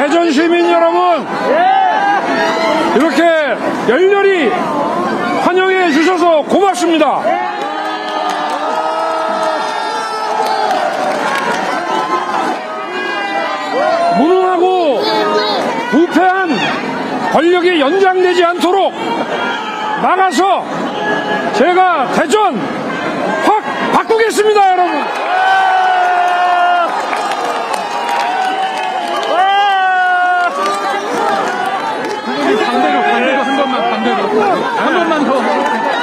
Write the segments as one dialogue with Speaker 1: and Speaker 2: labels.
Speaker 1: 대전 시민 여러분 이렇게 열렬히 환영해 주셔서 고맙습니다. 무능하고 부패한 권력이 연장되지 않도록 나가서 제가 대전 확 바꾸겠습니다, 여러분.
Speaker 2: 馒
Speaker 3: 头，馒头。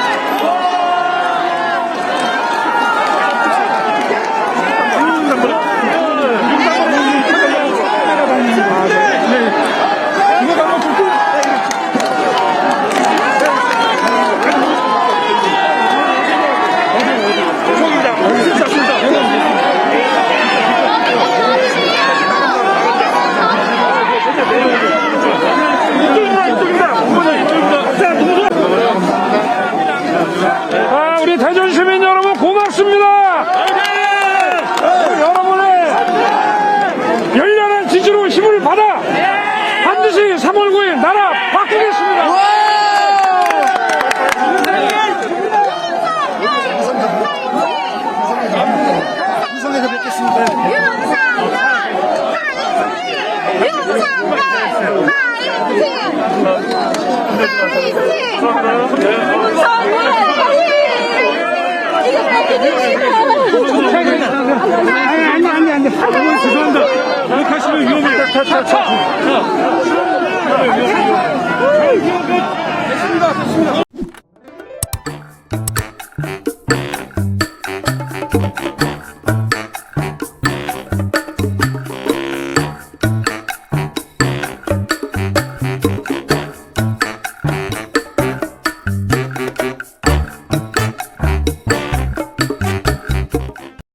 Speaker 3: 파이